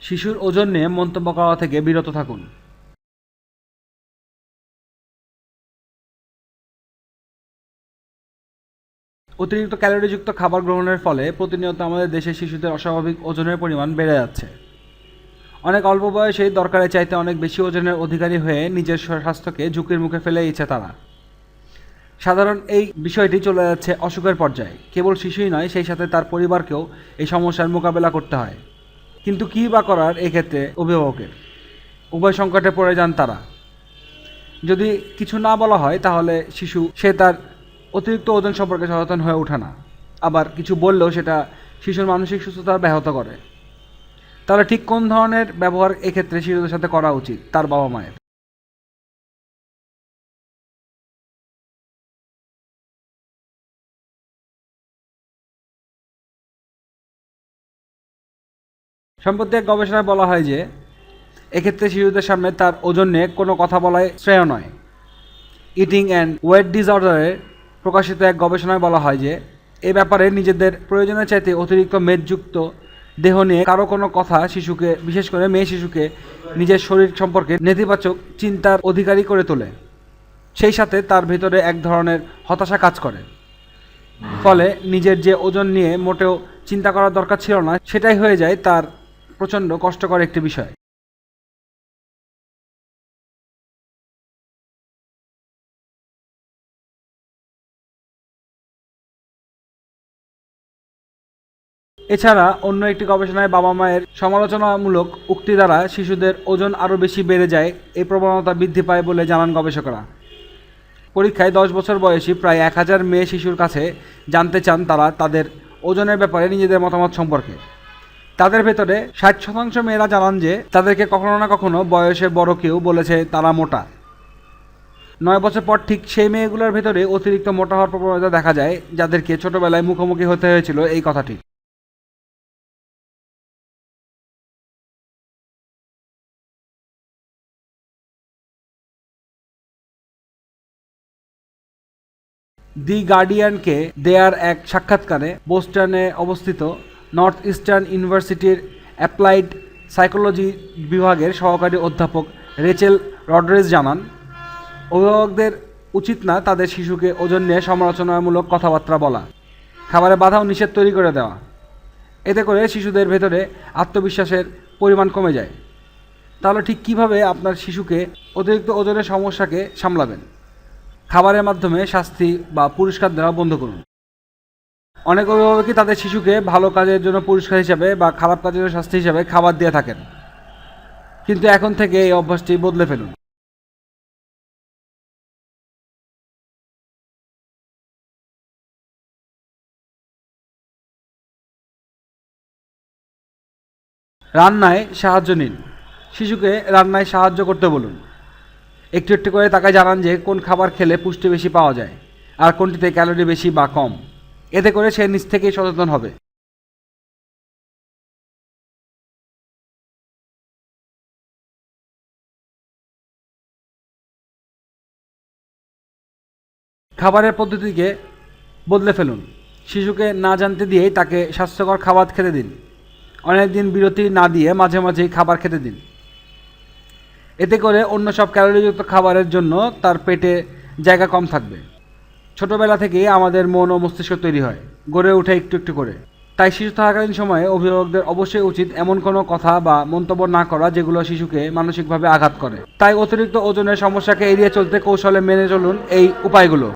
শিশুর ওজন নিয়ে মন্তব্য করা থেকে বিরত থাকুন। অতিরিক্ত ক্যালোরিযুক্ত খাবার গ্রহণের ফলে প্রতিনিয়ত আমাদের দেশে শিশুদের অস্বাভাবিক ওজনের পরিমাণ বেড়ে যাচ্ছে। অনেক অল্প বয়সেই দরকারের চাইতে অনেক বেশি ওজনের অধিকারী হয়ে নিজের স্বাস্থ্যকে ঝুঁকির মুখে ফেলে দিচ্ছে তারা। সাধারণ এই বিষয়টি চলে যাচ্ছে অসুখের পর্যায়ে। কেবল শিশুই নয়, সেই সাথে তার পরিবারকেও এই সমস্যার মোকাবেলা করতে হয়। কিন্তু কী বা করার এক্ষেত্রে অভিভাবকের? উভয় সংকটে পড়ে যান তারা। যদি কিছু না বলা হয়, তাহলে শিশু, সে তার অতিরিক্ত ওজন সম্পর্কে সচেতন হয়ে ওঠে না। আবার কিছু বললেও সেটা শিশুর মানসিক সুস্থতা ব্যাহত করে। তাহলে ঠিক কোন ধরনের ব্যবহার এক্ষেত্রে শিশুদের সাথে করা উচিত, তার বাবা মায়ের সম্প্রতি এক গবেষণায় বলা হয় যে, এক্ষেত্রে শিশুদের সামনে তার ওজন নিয়ে কোনো কথা বলাই শ্রেয় নয়। ইটিং অ্যান্ড ওয়েট ডিসঅর্ডারে প্রকাশিত এক গবেষণায় বলা হয় যে, এ ব্যাপারে নিজেদের প্রয়োজনের চাইতে অতিরিক্ত মেদযুক্ত দেহ নিয়ে কারও কোনো কথা শিশুকে, বিশেষ করে মেয়ে শিশুকে নিজের শরীর সম্পর্কে নেতিবাচক চিন্তার অধিকারী করে তোলে। সেই সাথে তার ভিতরে এক ধরনের হতাশা কাজ করে। ফলে নিজের যে ওজন নিয়ে মোটেও চিন্তা করার দরকার ছিল না, সেটাই হয়ে যায় তার প্রচণ্ড কষ্টকর একটি বিষয়। এছাড়া অন্য একটি গবেষণায় বাবা মায়ের সমালোচনামূলক উক্তি দ্বারা শিশুদের ওজন আরও বেশি বেড়ে যায় এই প্রবণতা বৃদ্ধি পায় বলে জানান গবেষকরা। পরীক্ষায় দশ বছর বয়সী প্রায় এক হাজার মেয়ে শিশুর কাছে জানতে চান তারা তাদের ওজনের ব্যাপারে নিজেদের মতামত সম্পর্কে। তাদের ভেতরে ষাট শতাংশ মেয়েরা জানান যে, তাদেরকে কখনো না কখনো বয়সে বড় কেউ বলেছে তারা মোটা। নয় বছর পর ঠিক সেই মেয়েগুলোর ভেতরে অতিরিক্ত মোটা হওয়ার প্রবণতা দেখা যায়, যাদেরকে ছোটবেলায় মুখোমুখি হতে হয়েছিল এই কথাটি। দি গার্ডিয়ানকে দেয়ার এক সাক্ষাৎকারে বোস্টনে অবস্থিত নর্থ ইস্টার্ন ইউনিভার্সিটির অ্যাপ্লাইড সাইকোলজি বিভাগের সহকারী অধ্যাপক রেচেল রডরেজ জানান, অভিভাবকদের উচিত না তাদের শিশুকে ওজন নিয়ে সমালোচনামূলক কথাবার্তা বলা, খাবারে বাধা ও নিষেধ তৈরি করে দেওয়া। এতে করে শিশুদের ভেতরে আত্মবিশ্বাসের পরিমাণ কমে যায়। তাহলে ঠিক কীভাবে আপনার শিশুকে অতিরিক্ত ওজনের সমস্যাকে সামলাবেন? খাবারের মাধ্যমে শাস্তি বা পুরস্কার দেওয়া বন্ধ করুন। অনেক অভিভাবকই তাদের শিশুকে ভালো কাজের জন্য পুরস্কার হিসাবে বা খারাপ কাজের শাস্তি হিসাবে খাবার দিয়ে থাকেন। কিন্তু এখন থেকে এই অভ্যাসটি বদলে ফেলুন। রান্নায় সাহায্য নিন। শিশুকে রান্নায় সাহায্য করতে বলুন। একটু একটু করে তাকে জানান যে কোন খাবার খেলে পুষ্টি বেশি পাওয়া যায়, আর কোনটিতে ক্যালোরি বেশি বা কম। এতে করে সে নিজ থেকেই সচেতন হবে। খাবারের পদ্ধতিকে বদলে ফেলুন। শিশুকে না জানতে দিয়েই তাকে স্বাস্থ্যকর খাবার খেতে দিন। অনেক দিন বিরতি না দিয়ে মাঝে মাঝেই খাবার খেতে দিন। এতে করে অন্য সব ক্যালোরিযুক্ত খাবারের জন্য তার পেটে জায়গা কম থাকবে। ছোটোবেলা থেকেই আমাদের মন ও মস্তিষ্ক তৈরি হয়, গড়ে ওঠে একটু একটু করে। তাই শিশু থাকাকালীন সময়ে অভিভাবকদের অবশ্যই উচিত এমন কোনো কথা বা মন্তব্য না করা যেগুলো শিশুকে মানসিকভাবে আঘাত করে। তাই অতিরিক্ত ওজনের সমস্যাকে এড়িয়ে চলতে কৌশলে মেনে চলুন এই উপায়গুলো।